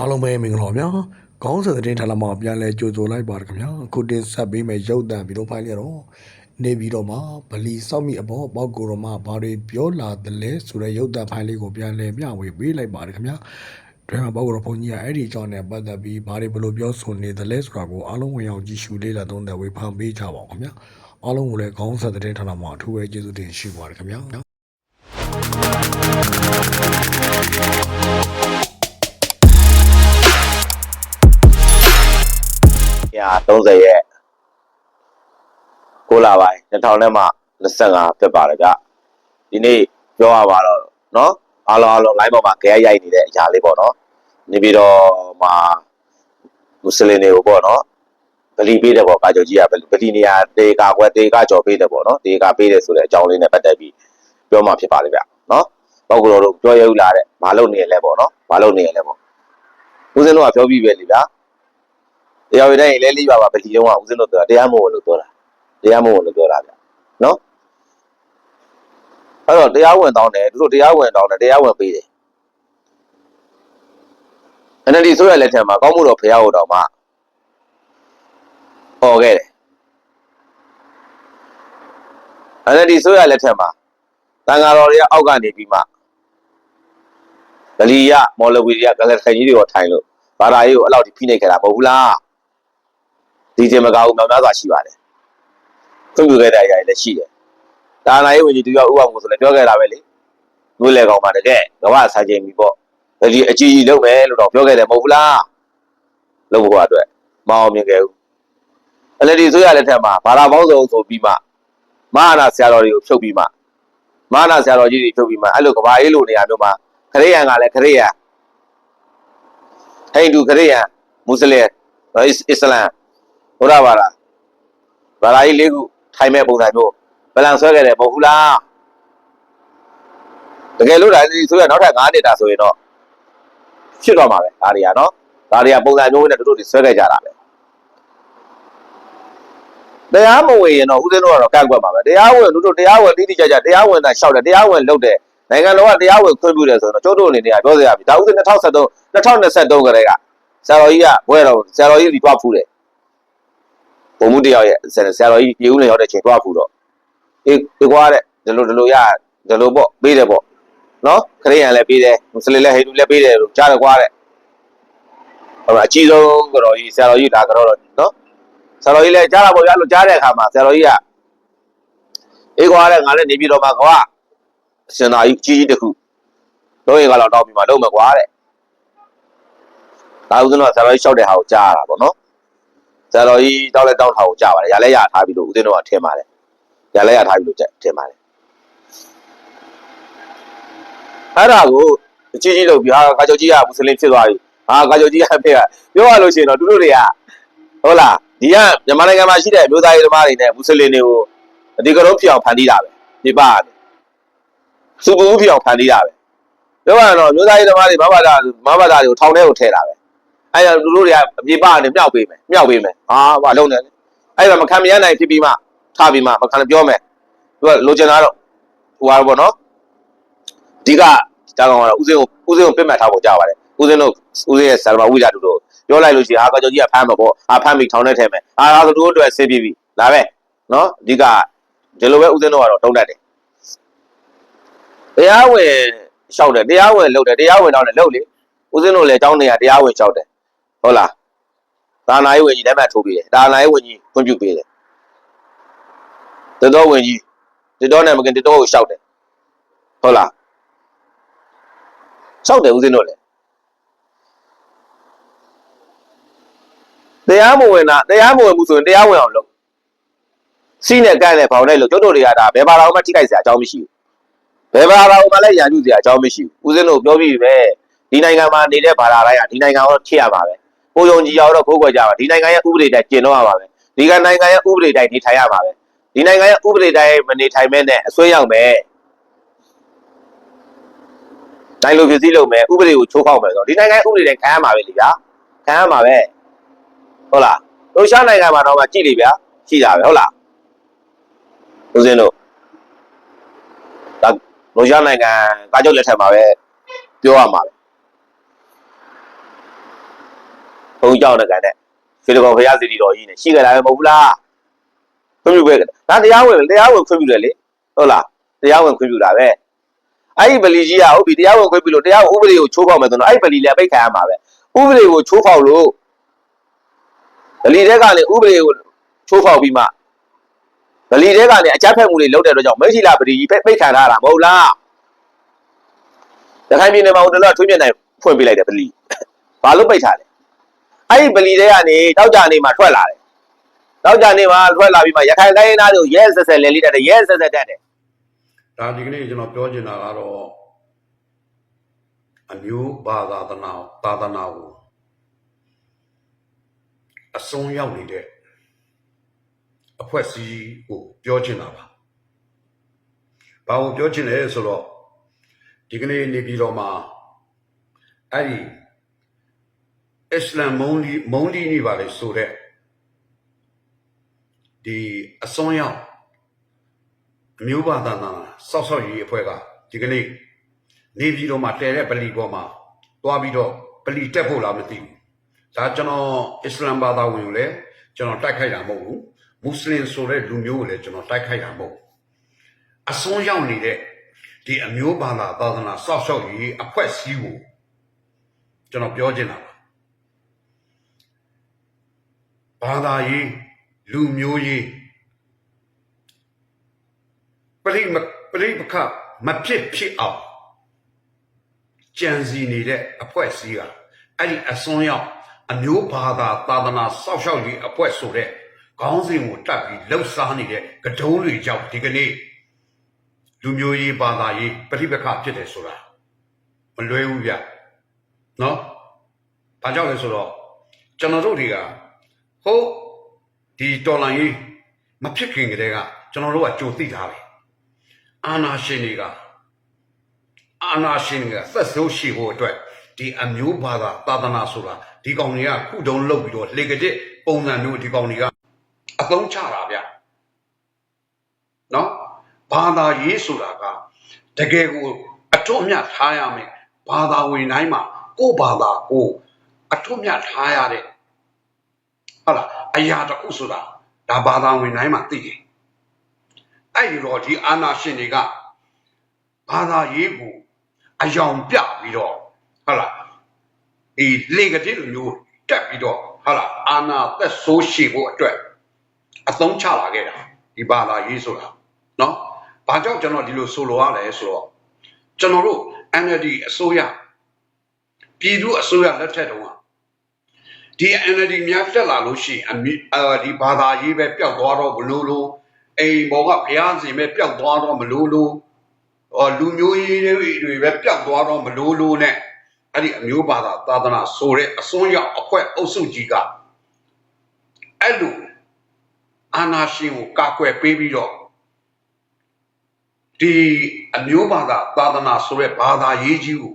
အားလုံးပဲမင်္ဂလာပါဗျာခေါင်းစဉ်သတင်းဌာနမှာပြန်လဲကြိုဆိုလိုက်ပါရခင်ဗျာအခုတင်ဆက်ပေးမယ့်ရုပ်သံဗီဒီယိုဖိုင်လေးတော့နေပြီးတော့မှဗလီစောက်မိအပေါ်ပေါက်ကိုတော့မှဘာတွေပြောလာတယ်လဲဆိုတဲ့ရုပ်သံဖိုင်လေးကိုပြန်လဲမျှဝေပေးလိုက်ပါရခင်ဗျာဒရမပေါက်ကိုတော့ဘုန်းကြီးကအဲ့ဒီအကြောင်းနဲ့ပတ်သက်ပြီးဘာတွေဘယ်လိုပြောဆိုနေတယ်လဲဆိုတာကိုအားလုံးဝင်အောင်ကြည့်ရှုလေးလာသုံးသပ်ဝေဖန်ပေးကြပါဦးခင်ဗျာအားလုံးကိုလည်းခေါင်းစဉ်သတင်းဌာနမှာအထူးပဲကျေးဇူးတင်ရှိပါရခင်ဗျာ 130ရက်6လပိုင်း2000နဲ့မှ25ဖြစ်ပါတယ်ဗျဒီနေ့ပြောရပါတော့เนาะအားလုံးအားလုံး line ပေါ်မှာကြဲရိုက်နေတဲ့အရာလေးပေါ့နော်နေပြီးတော့မှာမွတ်စလင်တွေကိုပေါ့နော်ဗလီပေးတယ်ပေါ့ကာကျော်ကြီးကဗလီနေရာတေကာကွက်တေကာကျော်ပေးတယ်ပေါ့နော်တေကာပေးတယ်ဆိုတဲ့အကြောင်းလေးနဲ့ပတ်သက်ပြီးပြောမှဖြစ်ပါလိမ့်ဗျနော်ပောက်ကတော့တို့ပြောရဦးလာတဲ့မလုပ်နေရလဲပေါ့နော်မလုပ်နေရလဲပေါ့ဦးစင်းတို့ကပြောပြီးပဲလေဗျာ တရားဝင်တိုင်းလဲလေးပါပါဗလီတုံးကဦးဇင်းတို့ပြောတာတရားမဝင်လို့ပြောတာတရားမဝင်လို့ပြောတာဗျနော်အဲ့တော့တရားဝင်တောင်းတယ်သူတို့တရားဝင်တောင်းတယ်တရားဝင်ပေးတယ် NLD ဆိုရလက်ထက်မှာကောင်းမှုတော်ဖရားဟောတော်မှာဟောခဲ့တယ် NLD ဆိုရလက်ထက်မှာတန်ဃာတော်တွေကအောက်ကနေပြီးမှဗလီယမော်လဝီတွေကကလတ်ခိုင်ကြီးတွေရောထိုင်လို့ဘာသာရေးကိုအဲ့လောက်ထိဖိနှိပ်ခဲ့တာမဟုတ်ဘူးလား ဒီတင်မကဘူးမြောက်များစွာရှိပါတယ်ခွင့်ပြုခဲ့တဲ့အရာတွေလည်းရှိတယ်ဒါနာရေးဝင်ကြီးတူရောက်ဥအောင်ကိုဆိုလည်းပြောခဲ့တာပဲလေမျိုးလေကောင်ပါတကယ်ကမ္ဘာဆိုင်ချိန်ပြီပေါ့ဒါဒီအကြီးကြီးလုပ်မယ်လို့တော့ပြောခဲ့တယ်မဟုတ်ဘူးလားလုပ်ဖို့အတွက်မအောင်မြင်ခဲ့ဘူးအဲ့လေဒီဆိုရလက်ထက်မှာဘာသာပေါင်းစုံဆိုပြီးမှမဟာနာဆရာတော်တွေကိုဖြုတ်ပြီးမှမဟာနာဆရာတော်ကြီးတွေဖြုတ်ပြီးမှအဲ့လိုကဘာအေးလိုနေရာမျိုးမှာခရိယန်ကလည်းခရိယန်ဟိန္ဒူခရိယန်မွတ်စလင်အစ္စလမ် ဘုရားဘာသာဘာသာကြီးလေးခုထိုင်မဲ့ပုံစံမျိုးဘလန်ဆွဲခဲ့တယ်မဟုတ်ဘူးလားတကယ်လို့ဒါဒီဆိုရနောက်ထပ်9နှစ်တာဆိုရင်တော့ဖြစ်တော့မှာပဲဒါတွေကနော်ဒါတွေကပုံစံမျိုးနဲ့တို့တို့တွေဆွဲခဲ့ကြတာပဲတရားမဝင်ရင်တော့ဦးဇင်းတို့ကတော့ကန့်ကွက်ပါပဲတရားဝင်တို့တို့တရားဝင်တိတိကျကျတရားဝင်တာရှောက်တယ်တရားဝင်လုပ်တယ်နိုင်ငံတော်ကတရားဝင်ခွင့်ပြုတယ်ဆိုတော့ကျိုးတို့အနေနဲ့ပြောစရာပြီဒါဦးဇင်း2023 2023ကတည်းကဆရာတော်ကြီးကဘွဲတော်ဆရာတော်ကြီးဒီတွားဖူးတယ် ဘုံမှုတယောက်ရဲ့ဆရာတော်ကြီးပြေဦးနေရောက်တဲ့ချိန်တွားဖူတော့အေးဒီကွာတဲ့ဒီလိုဒီလိုရဒီလိုပေါ့ပေးတယ်ပေါ့နော်ခရိယန်လည်းပေးတယ်မွတ်စလင်လည်းဟိန္ဒူလည်းပေးတယ်လို့ကြားတယ်ကွာတဲ့ဟိုအကြီးဆုံးကတော့ကြီးဆရာတော်ကြီးဒါကတော့နော်ဆရာတော်ကြီးလည်းကြားတာပေါ့ရလို့ကြားတဲ့အခါမှာဆရာတော်ကြီးကအေးကွာတဲ့ငါလည်းနေပြီးတော့မှကွာစင်သာကြီးကြီးကြီးတစ်ခုတော့ရင်ကတော့တောက်ပြီးမှလုံးမကွာတဲ့ဒါဥစဉ်တော့ဆရာတော်ကြီးလျှောက်တဲ့ဟာကိုကြားရတာပေါ့နော် ဆရာတော်ကြီးတောက်လဲတောက်ထားကိုကြပါတယ်ရလဲရထားပြီလို့ဦးသိန်းတော်ကထင်ပါတယ်ရလဲရထားပြီလို့ထင်ပါတယ်အဲ့ဒါကိုအကြီးကြီးလုပ်ပြီးဟာကာကျော်ကြီးကမွတ်စလင်ဖြစ်သွားပြီဟာကာကျော်ကြီးကဖေကပြောရလို့ရှိရင်တော့သူတို့တွေကဟုတ်လားဒီကမြန်မာနိုင်ငံမှာရှိတဲ့မျိုးသားရေးသမားတွေနဲ့မွတ်စလင်တွေကိုအဒီကရုံးဖြစ်အောင်ဖန်တီးတာပဲပြပရတယ်စူပူဖြစ်အောင်ဖန်တီးတာပဲပြောရရင်တော့မျိုးသားရေးသမားတွေမဘာသာမဘာသာတွေကိုထောင်ထဲကိုထည့်တာပဲ အဲ့ဒါလူတို့တွေကအပြေပကနေမြောက်ပေးမယ်မြောက်ပေးမယ်ဟာဘာလုံးနေလဲအဲ့ဒါမခံမရနိုင်ဖြစ်ပြီးမှထားပြီးမှမခံပြောမယ်သူကလိုချင်တာတော့ဟိုပါဘောနော်အဓိကကြောက်ကောင်ကတော့ဦးစင်းကိုဦးစင်းကိုပြစ်မှတ်ထားဖို့ကြားပါတယ်ဦးစင်းတို့ဦးစင်းရဲ့ဆရာမဝိဇာတူတို့ပြောလိုက်လို့ရှိရင်ဟာကကြောကြီးကဖမ်းမှာပေါ့ဟာဖမ်းပြီးထောင်ထဲထဲမယ်ဟာဒါဆိုတို့အတွက်ဆေးပြီးပြီလာပဲနော်အဓိကဒီလိုပဲဦးစင်းတို့ကတော့တုံးတတ်တယ်တရားဝင်လျှောက်တယ်တရားဝင်လုပ်တယ်တရားဝင်တော့လည်းလုပ်လေဦးစင်းတို့လည်းအကြောင်းနေရတရားဝင်လျှောက်တယ် ဟုတ်လားဒါနာရေးဝင်ကြီးလက်မှတ်ထိုးပေးတယ်ဒါနာရေးဝင်ကြီးခွင့်ပြုပေးတယ်တတော်ဝင်ကြီးတတော်နဲ့မကင်တတော်ကိုရှောက်တယ်ဟုတ်လားရှောက်တယ်ဦးစင်းတို့လည်းတရားမဝင်တာတရားမဝင်ဘူးဆိုရင်တရားဝင်အောင်လုပ်စီးနဲ့ကန့်နဲ့ဖောင်နဲ့လို့ကျုပ်တို့တွေကဒါဘယ်ဘာသာမှထိခိုက်စရာအကြောင်းမရှိဘူးဘယ်ဘာသာမှလည်းရန်ကျူစရာအကြောင်းမရှိဘူးဦးစင်းတို့ပြောပြီးပဲဒီနိုင်ငံမှာနေတဲ့ဘာသာတိုင်းကဒီနိုင်ငံကိုထိရပါပဲ ကိုယုံကြည်ရတော့ဖိုးကွယ်ကြပါဒီနိုင်ငံရဲ့ဥပဒေတိုင်းကျင့်တော့ရပါပဲဒီကနိုင်ငံရဲ့ဥပဒေတိုင်းနေထိုင်ရပါပဲဒီနိုင်ငံရဲ့ဥပဒေတိုင်းမနေထိုင်မဲ့နဲ့အဆွေးရောက်မယ်တိုင်းလိုဖြစ်စည်းလုပ်မယ်ဥပဒေကိုချိုးဖောက်မယ်ဆိုတော့ဒီနိုင်ငံဥပဒေတိုင်းခံရမှာပဲလေဗျာခံရမှာပဲဟုတ်လားရုရှားနိုင်ငံမှာတော့မှကြည့်လေဗျာရှိတာပဲဟုတ်လားဦးစင်းတို့ဒါရုရှားနိုင်ငံကာချုပ်လက်ထက်မှာပဲပြောရမှာပဲုံ ကြောက်တဲ့ကန်နဲ့ဖေတကောဖရာစီတီတော်ကြီးနဲ့ရှိကြတာပဲမဟုတ်ဘူးလားခွင့်ပြုပဲဒါတရားဝင်တရားဝင်ခွင့်ပြုတယ်လေဟုတ်လားတရားဝင်ခွင့်ပြုတာပဲအဲ့ဒီဗလီကြီးကဟုတ်ပြီတရားဝင်ခွင့်ပြုလို့တရားဥပဒေကိုချိုးဖောက်မယ်ဆိုတော့အဲ့ဒီဗလီလည်းပိတ်ခံရမှာပဲဥပဒေကိုချိုးဖောက်လို့ဗလီတဲ့ကနေဥပဒေကိုချိုးဖောက်ပြီးမှဗလီတဲ့ကနေအကြမ်းဖက်မှုတွေလုပ်တဲ့အတွက်ကြောင့်မိထီလာဗလီကြီးပိတ်ခံထားတာမဟုတ်လားတခိုင်ပြည်နယ်မှာဟိုတလောထွေးမြတ်နိုင်ဖွင့်ပေးလိုက်တယ်ဗလီဘာလို့ပိတ်ထားလဲ အဲ့ဒီဗလီတွေကနေတောက်ကြနေမှာထွက်လာတယ်။တောက်ကြနေမှာထွက်လာပြီးမှရခိုင်တိုင်းရင်းသားတွေကိုရဲဆက်ဆက်လဲလေးတက်တယ်ရဲဆက်ဆက်တက်တယ်ဒါဒီကနေ့ကျွန်တော်ပြောချင်တာကတော့အမျိုးဘာသာသနာသာသနာကိုအဆုံးရောက်နေတဲ့အဖွဲ့အစည်းကိုပြောချင်တာပါ။ဘာကိုပြောချင်လဲဆိုတော့ဒီကနေ့နေပြည်တော်မှာအဲ့ဒီ အစ္စလမ်မုန်းလီမုန်းလီနေပါလေဆိုတဲ့ဒီအစွန်းရောက်အမျိုးဘာသာနာစောက်စောက်ရေးအဖွဲ့ကဒီကနေ့နေပြည်တော်မှာတဲတဲ့ပလီပေါ်မှာတွားပြီးတော့ပလီတက်ဖို့လားမသိဘူး။ဒါကျွန်တော်အစ္စလမ်ဘာသာဝင်ကိုလည်းကျွန်တော်တိုက်ခိုက်တာမဟုတ်ဘူး။မွတ်စလင်ဆိုတဲ့လူမျိုးကိုလည်းကျွန်တော်တိုက်ခိုက်တာမဟုတ်ဘူး။အစွန်းရောက်နေတဲ့ဒီအမျိုးဘာသာသာသနာစောက်စောက်ရေးအဖွဲ့စည်းကိုကျွန်တော်ပြောချင်တာပါ။ ဘာသာရေးလူမျိုးရေးပရိမပရိပခမဖြစ်ဖြစ်အောင်ကြံစီနေတဲ့အဖွဲစည်းကအဲ့ဒီအစွန်းရောက်အမျိုးဘာသာသာသနာစောက်ရှောက်ရေးအဖွဲဆိုတဲ့ခေါင်းစဉ်ကိုတက်ပြီးလှုပ်ရှားနေတဲ့ကတုံးတွေကြောင့်ဒီကနေ့လူမျိုးရေးဘာသာရေးပရိပခဖြစ်တယ်ဆိုတာမလွဲဘူးဗျနော်ဘာကြောင့်လဲဆိုတော့ကျွန်တော်တို့တွေက ဟုတ်ဒီတော်လိုင်းရေးမဖြစ်ခင်ကတည်းကကျွန်တော်တို့ကကြိုသိထားတယ်အာနာရှင်တွေကအာနာရှင်တွေကသက်ဆိုးရှိဖို့အတွက်ဒီအမျိုးဘာသာသာသနာဆိုတာဒီကောင်တွေကခုတုံးလုပ်ပြီးတော့လေကတဲ့ပုံစံမျိုးဒီကောင်တွေကအသုံးချတာဗျနော်ဘာသာရေးဆိုတာကတကယ်ကိုအထွတ်အမြတ်ထားရမယ်ဘာသာဝင်တိုင်းမှာကိုယ့်ဘာသာကိုအထွတ်အမြတ်ထားရတဲ့ ဟုတ်လားအရာတစ်ခုဆိုတာဒါဘာသာဝင်တိုင်းမှာသိတယ်အဲ့ဒီတော့ဒီအာနာရှင်တွေကဘာသာရေးကိုအယောင်ပြပြီးတော့ဟုတ်လားဒီလေကတိလိုမျိုးတက်ပြီးတော့ဟုတ်လားအာနာသက်ဆိုးရှိဖို့အတွက်အသုံးချလာခဲ့တာဒီဘာသာရေးဆိုတာနော်ဘာကြောင့်ကျွန်တော်ဒီလိုဆိုလိုရလဲဆိုတော့ကျွန်တော်တို့ NLD အစိုးရပြည်သူအစိုးရလက်ထက်တုန်းက ဒီ NLD များတက်လာလို့ရှိရင်အမိအာဒီဘာသာရေးပဲပျောက်သွားတော့ဘလို့လို့အိမ်ဘောကဘုရားရှင်ပဲပျောက်သွားတော့မလို့လို့ဟောလူမျိုးရေးတွေပဲပျောက်သွားတော့မလို့လို့ ਨੇ အဲ့ဒီအမျိုးဘာသာသာသနာဆိုတဲ့အစွန်းရောက်အခွက်အုပ်စုကြီးကအဲ့လိုအာနာရှင်ကိုကာကွယ်ပေးပြီးတော့ဒီအမျိုးဘာသာသာသနာဆိုတဲ့ဘာသာရေးကြီးကို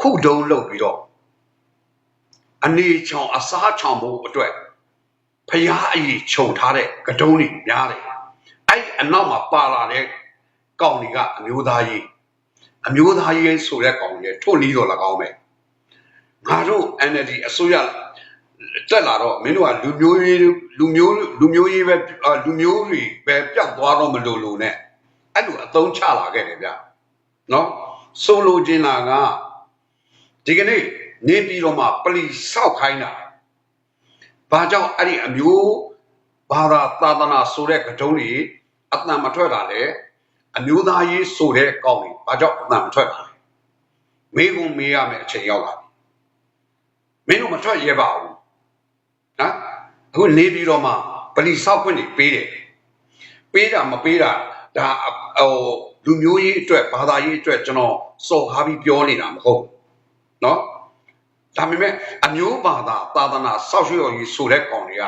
ခုတုံးလုပ်ပြီးတော့ အနေချောင်အစားချောင်ဖို့အတွက်ဖျားအကြီးခြုံထားတဲ့ကတုံးတွေများတယ်အဲ့အနောက်မှာပါလာတဲ့ကောင်တွေကအမျိုးသားရေးအမျိုးသားရေးဆိုတဲ့ကောင်တွေထို့လီတော့၎င်းပဲငါတို့ NLD အစိုးရတက်လာတော့မင်းတို့ကလူမျိုးရေးလူမျိုးလူမျိုးရေးပဲအာလူမျိုးတွေပဲပျောက်သွားတော့မလို့လို့ ਨੇ အဲ့လိုအသုံးချလာခဲ့တယ်ဗျနော်ဆိုလိုချင်တာက ဒီကနေ့နေပြည်တော်မှာပလီဆောက်ခိုင်းတာဘာကြောင့်အဲ့ဒီအမျိုးဘာသာသာသနာဆိုတဲ့ကတုံးတွေအတန်မထွက်တာလေအမျိုးသားရေးဆိုတဲ့ကောင်းတွေဘာကြောင့်အတန်မထွက်တာလဲမေးခွန်းမေးရမယ်အချိန်ရောက်လာပြီမင်းတို့မထွက်ရဲပါဘူးဟမ်အခုနေပြီးတော့မှပလီဆောက်ခွင့်တွေပေးတယ်ပေးတာမပေးတာဒါဟိုလူမျိုးရေးအတွက်ဘာသာရေးအတွက်ကျွန်တော်စော်ကားပြီးပြောနေတာမဟုတ်ဘူး နော်ဒါပေမဲ့အမျိုးဘာသာသာသနာဆောက်ရှောက်ရေးဆိုတဲ့ကောင်တွေက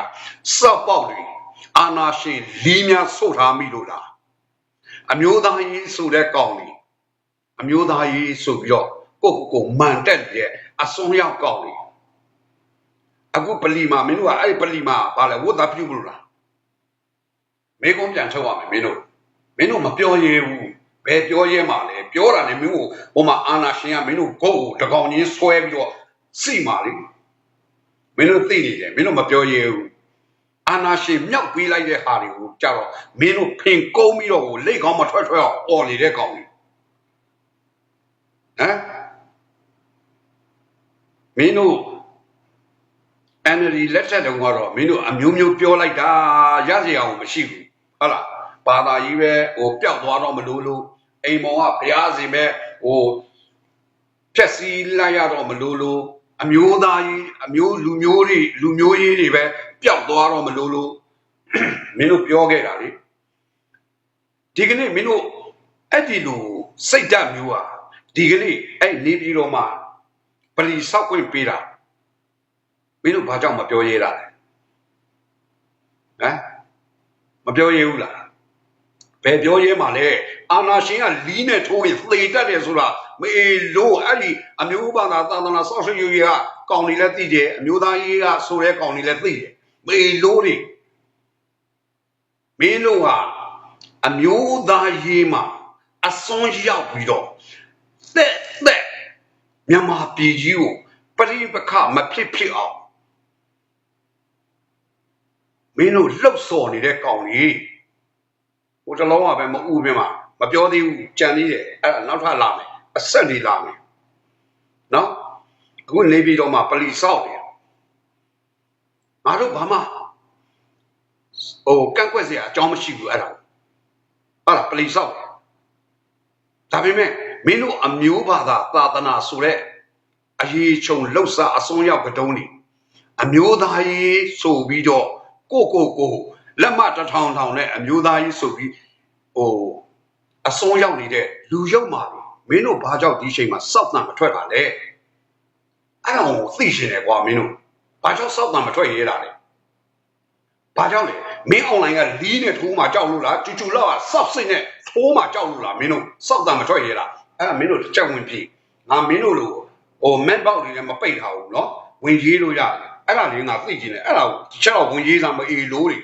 စောက်ပေါက်တွေအာနာရှင်လီးများဆုတ်ထားမိလို့လားအမျိုးသားရေးဆိုတဲ့ကောင်တွေအမျိုးသားရေးဆိုပြီးတော့ကိုကိုမန်တက်ရဲ့အစွန်ရောက်ကောင်တွေအခုပလီမာမင်းတို့ကအဲ့ပလီမာဘာလဲဝတ်သားပြုတ်လို့လားမေကုန်းပြန်ချုပ်ရမယ်မင်းတို့မင်းတို့မပြောရဲဘူး ဘယ်ပြောရဲမှာလဲပြောတာနဲ့မင်းတို့ဟိုမှာအာနာရှင်ကမင်းတို့ကိုယ့်ကိုတကောင်ချင်းဆွဲပြီးတော့စိမာလေမင်းတို့သိနေတယ်မင်းတို့မပြောရဘူးအာနာရှင်မြောက်ပေးလိုက်တဲ့ဟာတွေကိုကြတော့မင်းတို့ဖင်ကုန်းပြီးတော့ဟိုလက်ကောင်းမထွက်ထွက်အောင်អော်နေတဲ့ကောင်ကြီးဟမ်မင်းတို့ NLD လက်ထက်တုန်းကတော့မင်းတို့အမျိုးမျိုးပြောလိုက်တာရစရာကိုမရှိဘူးဟုတ်လားဘာသာကြီးပဲဟိုပျောက်သွားတော့မလို့လို့ အိမ်မောင်ကဘုရားစီပဲဟိုဖြက်စီးလိုက်ရတော့မလို့လို့အမျိုးသားကြီးအမျိုးလူမျိုးတွေလူမျိုးရေးတွေပဲပျောက်သွားတော့မလို့လို့မင်းတို့ပြောခဲ့တာလေဒီကနေ့မင်းတို့အဲ့ဒီလိုစိတ်ဓာတ်မျိုးဟာဒီကနေ့အဲ့နေပြည်တော်မှာပလီဆောက်ခွင့်ပေးတာမင်းတို့ဘာကြောင့်မပြောရဲတာလဲဟမ်မပြောရဲဘူးလား ဘယ်ပြောရဲမှာလဲအာနာရှင်ကလီးနဲ့ထိုးရင်သေတတ်တယ်ဆိုတာမေလို့အဲ့ဒီအမျိုးဘာသာသာသနာဆောက်ရှုပ်ရေးကကောင်းနေလဲသိတယ်အမျိုးသားရေးကဆိုရဲကောင်းနေလဲသိတယ်မေလို့တွေမင်းတို့ဟာအမျိုးသားရေးမှာအစွန်းရောက်ပြီးတော့သက်သက်မြန်မာပြည်ကြီးကိုပရိပခမဖြစ်ဖြစ်အောင်မင်းတို့လှုပ်ဆော်နေတဲ့ကောင်ကြီး ဟိုတလုံးကပဲမဥပြင်းမှာမပြောသေးဘူးကြံသေးတယ်အဲ့ဒါနောက်ထပ်လာမယ်အဆက်နေလာမယ်နော်အခုနေပြည်တော်မှာပလီဆောက်တယ်ငါတို့ဘာမှဟိုကန့်ကွက်စရာအကြောင်းမရှိဘူးအဲ့ဒါဟုတ်လားပလီဆောက်တယ်ဒါပေမဲ့မင်းတို့အမျိုးဘာသာသာသနာဆိုတဲ့အရေးချုံလှုပ်ရှားအစွန်းရောက်ကတုံးနေအမျိုးသားရေးဆိုပြီးတော့ကိုကိုကို လက်မတစ်ထောင်ထောင်နဲ့အမျိုးသားကြီးဆိုပြီးဟိုအစွန်းရောက်နေတဲ့လူရုပ်မှာမင်းတို့ဘာကြောင့်ဒီချိန်မှာစောက်တံမထွက်တာလဲအဲ့ဒါကိုသိရှင်တယ်ကွာမင်းတို့ဘာကြောင့်စောက်တံမထွက်ရဲတာလဲဘာကြောင့်လဲမင်းအွန်လိုင်းကလီးနဲ့ထိုးမှကြောက်လို့လားကျူကျူလောက်ကစောက်စိတ်နဲ့ထိုးမှကြောက်လို့လားမင်းတို့စောက်တံမထွက်ရဲတာအဲ့ဒါမင်းတို့ကြောက်ဝင်ပြီငါမင်းတို့လိုဟိုမက်ပေါက်တွေလည်းမပိတ်ထားဘူးเนาะဝင်ကြီးလို့ရတယ်အဲ့ဒါလေးငါသိကျင်တယ်အဲ့ဒါကိုဒီချက်တော့ဝင်ကြီးစားမအေလို့တွေ